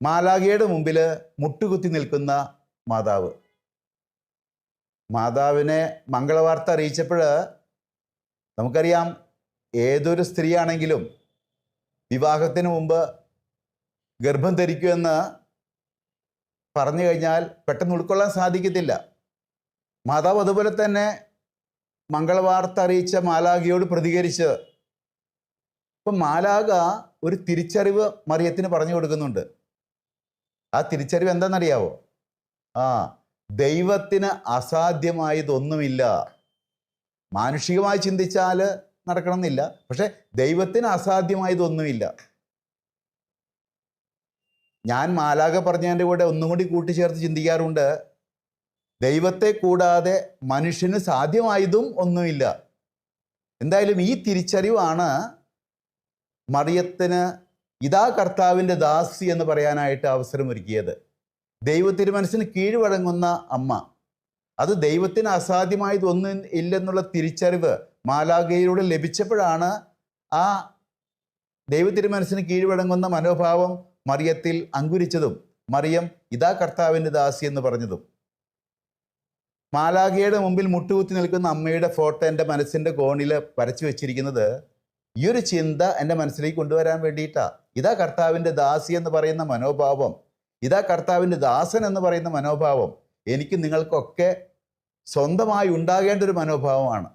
മാലാഖയുടെ മുമ്പിൽ മുട്ടുകുത്തി നിൽക്കുന്ന മാതാവ്. മാതാവിനെ മംഗളവാർത്ത അറിയിച്ചപ്പോൾ നമുക്കറിയാം ഏതൊരു സ്ത്രീയാണെങ്കിലും വിവാഹത്തിന് മുമ്പ് ഗർഭം ധരിക്കുമെന്ന് പറഞ്ഞു കഴിഞ്ഞാൽ പെട്ടെന്ന് ഉൾക്കൊള്ളാൻ സാധിക്കത്തില്ല. മാതാവ് അതുപോലെ തന്നെ മംഗളവാർത്ത അറിയിച്ച മാലാഖയോട് പ്രതികരിച്ച് ഇപ്പം മാലാഖ ഒരു തിരിച്ചറിവ് മറിയത്തിന് പറഞ്ഞു കൊടുക്കുന്നുണ്ട്. ആ തിരിച്ചറിവ് എന്താണെന്നറിയാവോ? ആ ദൈവത്തിന് അസാധ്യമായതൊന്നുമില്ല. മാനുഷികമായി ചിന്തിച്ചാൽ നടക്കണമെന്നില്ല. പക്ഷെ ദൈവത്തിന് അസാധ്യമായതൊന്നുമില്ല. ഞാൻ മാലാക പറഞ്ഞതിന്റെ കൂടെ ഒന്നും കൂടി കൂട്ടിച്ചേർത്ത് ചിന്തിക്കാറുണ്ട്. ദൈവത്തെ കൂടാതെ മനുഷ്യന് സാധ്യമായതും ഒന്നുമില്ല. എന്തായാലും ഈ തിരിച്ചറിവാണ് മറിയത്തിന് ഇതാ കർത്താവിന്റെ ദാസി എന്ന് പറയാനായിട്ട് അവസരമൊരുക്കിയത്. ദൈവത്തിന് മനസ്സിന് കീഴ്വഴങ്ങുന്ന അമ്മ. അത് ദൈവത്തിന് അസാധ്യമായത് ഒന്നും ഇല്ലെന്നുള്ള തിരിച്ചറിവ് മാലാഗയിലൂടെ ലഭിച്ചപ്പോഴാണ് ആ ദൈവത്തിന് മനസ്സിന് കീഴ്വഴങ്ങുന്ന മനോഭാവം മറിയത്തിൽ അങ്കുരിച്ചതും മറിയം ഇതാ കർത്താവിന്റെ ദാസി എന്ന് പറഞ്ഞതും. മാലാഖയുടെ മുമ്പിൽ മുട്ടുകുത്തി നിൽക്കുന്ന അമ്മയുടെ ഫോട്ടോ എന്റെ മനസ്സിന്റെ കോണിൽ വരച്ചു വെച്ചിരിക്കുന്നത് ഈ ഒരു ചിന്ത എന്റെ മനസ്സിലേക്ക് കൊണ്ടുവരാൻ വേണ്ടിയിട്ടാ. ഇതാ കർത്താവിന്റെ ദാസി എന്ന് പറയുന്ന മനോഭാവം. ഇതാ കർത്താവിന്റെ ദാസൻ എന്ന് പറയുന്ന മനോഭാവം. എനിക്ക് നിങ്ങൾക്കൊക്കെ സ്വന്തമായി ഉണ്ടാകേണ്ട ഒരു മനോഭാവമാണ്.